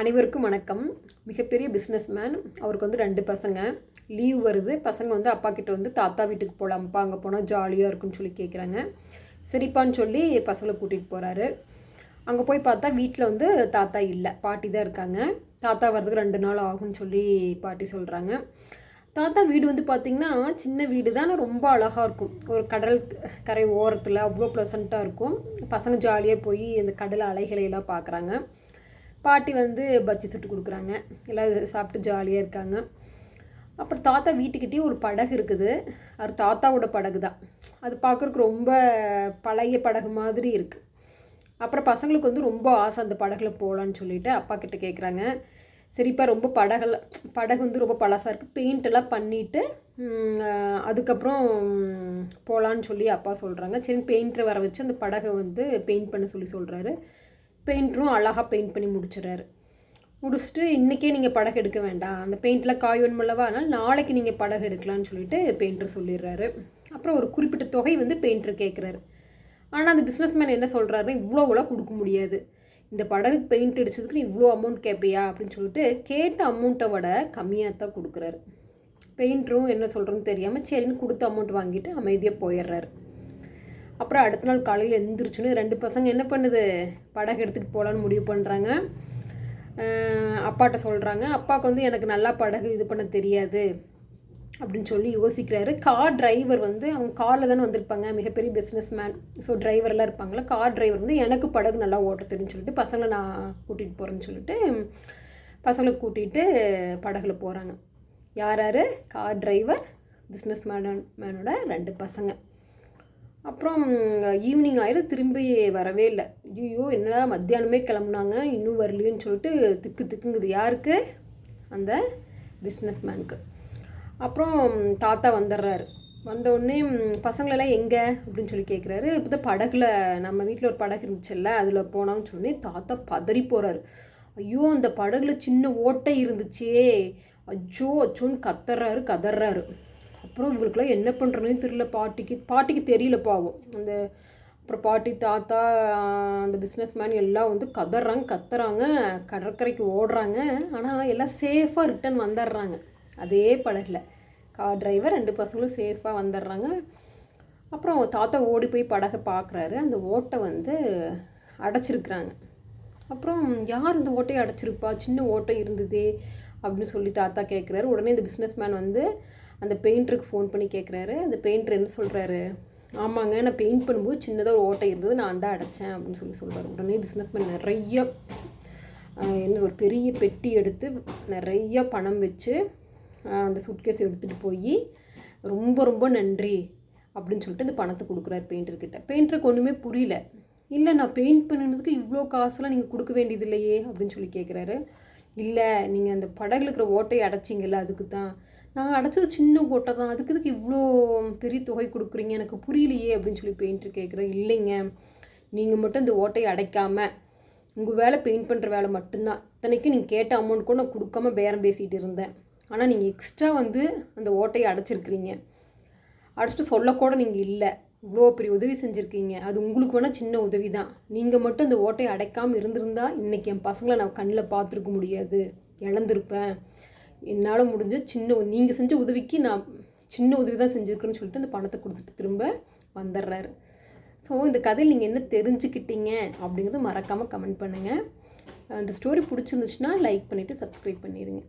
அனைவருக்கும் வணக்கம். மிகப்பெரிய பிஸ்னஸ்மேன் அவருக்கு வந்து ரெண்டு பசங்க. லீவ் வருது. பசங்க வந்து அப்பா கிட்ட வந்து தாத்தா வீட்டுக்கு போகலாம்ப்பா அங்கே போனால் ஜாலியாக இருக்கும்னு சொல்லி கேட்குறாங்க சரிப்பான்னு சொல்லி பசங்களை கூட்டிகிட்டு போகிறாரு அங்கே போய் பார்த்தா வீட்டில் வந்து தாத்தா இல்லை பாட்டி தான் இருக்காங்க. தாத்தா வர்றதுக்கு ரெண்டு நாள் ஆகும்னு சொல்லி பாட்டி சொல்கிறாங்க தாத்தா வீடு வந்து பார்த்திங்கன்னா சின்ன வீடு தான் ரொம்ப அழகாக இருக்கும். ஒரு கடல் கரை ஓரத்தில் அவ்வளோ ப்ளசண்ட்டாக இருக்கும். பசங்க ஜாலியாக போய் அந்த கடல் அலைகளை எல்லாம் பார்க்குறாங்க பாட்டி வந்து பஜ்ஜி சுட்டு கொடுக்குறாங்க. எல்லாம் சாப்பிட்டு ஜாலியாக இருக்காங்க. அப்புறம் தாத்தா வீட்டுக்கிட்டேயே ஒரு படகு இருக்குது. அது தாத்தாவோட படகு தான். அது பார்க்குறக்கு ரொம்ப பழைய படகு மாதிரி இருக்குது அப்புறம் பசங்களுக்கு வந்து ரொம்ப ஆசை அந்த படகுல போகலான்னு சொல்லிட்டு அப்பா கிட்ட கேட்குறாங்க சரிப்பா ரொம்ப படகுல படகு வந்து ரொம்ப பழசாக இருக்குது பெயிண்டெல்லாம் பண்ணிவிட்டு அதுக்கப்புறம் போகலான்னு சொல்லி அப்பா சொல்கிறாங்க சரி பெயிண்டரை வர வச்சு அந்த படகை வந்து பெயிண்ட் பண்ண சொல்லி சொல்கிறாரு பெயிண்டரும் அழகாக பெயிண்ட் பண்ணி முடிச்சிடுறாரு. முடிச்சுட்டு இன்றைக்கே நீங்கள் படகு எடுக்க வேண்டாம். அந்த பெயிண்டில் காய் வேணுமில்லவா அதனால் நாளைக்கு நீங்கள் படகு எடுக்கலாம்னு சொல்லிட்டு பெயிண்டர் சொல்லிடுறாரு. அப்புறம் ஒரு குறிப்பிட்ட தொகை வந்து பெயிண்டர் கேட்குறாரு ஆனால் அந்த பிஸ்னஸ்மேன் என்ன சொல்கிறாருன்னா இவ்வளோவெல்லாம் கொடுக்க முடியாது. இந்த படகுக்கு பெயிண்ட் அடிச்சதுக்கு நீ இவ்வளோ அமௌண்ட் கேட்பியா அப்படின்னு சொல்லிட்டு கேட்ட அமௌண்ட்டை விட கம்மியாக தான் கொடுக்குறாரு. பெயிண்டரும் என்ன சொல்கிறோன்னு தெரியாமல் சரின்னு கொடுத்த அமௌண்ட் வாங்கிட்டு அமைதியாக போயிடுறாரு. அப்புறம் அடுத்த நாள் காலையில் எழுந்திரிச்சுன்னு ரெண்டு பசங்க என்ன பண்ணுது? படகு எடுத்துகிட்டு போகலான்னு முடிவு பண்ணுறாங்க அப்பாட்ட சொல்கிறாங்க அப்பாவுக்கு வந்து எனக்கு நல்லா படகு இது பண்ண தெரியாது அப்படின்னு சொல்லி யோசிக்கிறாரு. கார் டிரைவர் வந்து அவங்க காரில் தானே வந்திருப்பாங்க. மிகப்பெரிய பிஸ்னஸ் மேன் ஸோ டிரைவர்லாம் இருப்பாங்களா கார் டிரைவர் வந்து எனக்கு படகு நல்லா ஓட்ட தெரியும்னு சொல்லிட்டு பசங்களை நான் கூட்டிகிட்டு போகிறேன்னு சொல்லிட்டு பசங்களை கூட்டிகிட்டு படகுல போகிறாங்க யார் யார்? கார் டிரைவர் பிஸ்னஸ் மேன் மேனோட ரெண்டு பசங்க. அப்புறம் ஈவினிங் ஆயிடும் திரும்பி வரவே இல்லை. ஐயோ என்னடா மத்தியானமே கிளம்புனாங்க இன்னும் வரலையேன்னு சொல்லிட்டு திக்கு திக்குங்குது. யாருக்கு? அந்த பிஸ்னஸ் மேனுக்கு அப்புறம் தாத்தா வந்துடுறாரு வந்தோடனே பசங்களெல்லாம் எங்கே? அப்படின்னு சொல்லி கேட்குறாரு இப்போ தான் படகுல நம்ம வீட்டில் ஒரு படகு இருந்துச்சுல்ல அதில் போனோம்னு சொல்லி தாத்தா பதறி போகிறாரு ஐயோ அந்த படகுல சின்ன ஓட்டை இருந்துச்சே. அச்சோ அச்சோன்னு கத்துறாரு கதறாரு அப்புறம் இவங்களுக்குலாம் என்ன பண்ணுறதுனே தெரியல. பாட்டிக்கு பாட்டிக்கு தெரியல பாவம். அந்த அப்புறம் பாட்டி தாத்தா அந்த பிஸ்னஸ் மேன் எல்லாம் வந்து கதறாங்க கத்துறாங்க கடற்கரைக்கு ஓடுறாங்க. ஆனால் எல்லாம் சேஃபாக ரிட்டன் வந்துடுறாங்க. அதே படகில் கார் டிரைவர் ரெண்டு பசங்களும் சேஃபாக வந்துடுறாங்க. அப்புறம் தாத்தா ஓடி போய் படகை பார்க்குறாரு அந்த ஓட்டை வந்து அடைச்சிருக்கிறாங்க. அப்புறம் யார் இந்த ஓட்டையை அடைச்சிருப்பா? சின்ன ஓட்டை இருந்தது அப்படின்னு சொல்லி தாத்தா கேட்குறாரு உடனே இந்த பிஸ்னஸ் மேன் வந்து அந்த பெயிண்டருக்கு ஃபோன் பண்ணி கேட்குறாரு அந்த பெயிண்டர் என்ன சொல்கிறாரு ஆமாங்க நான் பெயிண்ட் பண்ணும்போது சின்னதாக ஒரு ஓட்டை இருந்தது நான் தான் அடைச்சேன் அப்படின்னு சொல்லி சொல்கிறார் உடனே பிஸ்னஸ் மேன் நிறைய என்ன ஒரு பெரிய பெட்டி எடுத்து நிறைய பணம் வச்சு அந்த சுட்கேஸ் எடுத்துகிட்டு போய் ரொம்ப ரொம்ப நன்றி அப்படின்னு சொல்லிட்டு இந்த பணத்தை கொடுக்குறாரு பெயிண்டர்கிட்ட பெயிண்டருக்கு ஒன்றுமே புரியல. இல்லை நான் பெயிண்ட் பண்ணினதுக்கு இவ்வளோ காசுலாம் நீங்கள் கொடுக்க வேண்டியது இல்லையே அப்படின்னு சொல்லி கேட்குறாரு இல்லை நீங்கள் அந்த படகுல இருக்கிற ஓட்டையை அடைச்சிங்கல்ல அதுக்கு தான் நான் அடைச்சது சின்ன ஓட்டை தான். அதுக்கு இதுக்கு இவ்வளோ பெரிய தொகை கொடுக்குறீங்க? எனக்கு புரியலையே அப்படின்னு சொல்லி பெயிண்டர் கேட்குறேன் இல்லைங்க. நீங்கள் மட்டும் இந்த ஓட்டையை அடைக்காமல் உங்கள் வேலை பெயிண்ட் பண்ணுற வேலை மட்டும்தான். இத்தனைக்கும் நீங்கள் கேட்ட அமௌண்ட் கூட நான் கொடுக்காம பேரம் பேசிகிட்டு இருந்தேன். ஆனால் நீங்கள் எக்ஸ்ட்ரா வந்து அந்த ஓட்டையை அடைச்சிருக்கிறீங்க. அடைச்சிட்டு சொல்லக்கூட நீங்கள் இல்லை. இவ்வளோ பெரிய உதவி செஞ்சுருக்கீங்க. அது உங்களுக்கு வேணால் சின்ன உதவி தான். நீங்கள் மட்டும் இந்த ஓட்டையை அடைக்காமல் இருந்திருந்தா இன்றைக்கி என் பசங்களை நான் கண்ணில் பார்த்துருக்க முடியாது. இழந்திருப்பேன். என்னால் முடிஞ்ச சின்ன நீங்கள் செஞ்ச உதவிக்கு நான் சின்ன உதவி தான் செஞ்சுருக்குறேன்னு சொல்லிட்டு அந்த பணத்தை கொடுத்துட்டு திரும்ப வந்துடுறாரு ஸோ இந்த கதையில் நீங்கள் என்ன தெரிஞ்சுக்கிட்டீங்க அப்படிங்கிறது மறக்காமல் கமெண்ட் பண்ணுங்கள் அந்த ஸ்டோரி பிடிச்சிருந்துச்சுன்னா லைக் பண்ணிவிட்டு சப்ஸ்கிரைப் பண்ணிடுங்க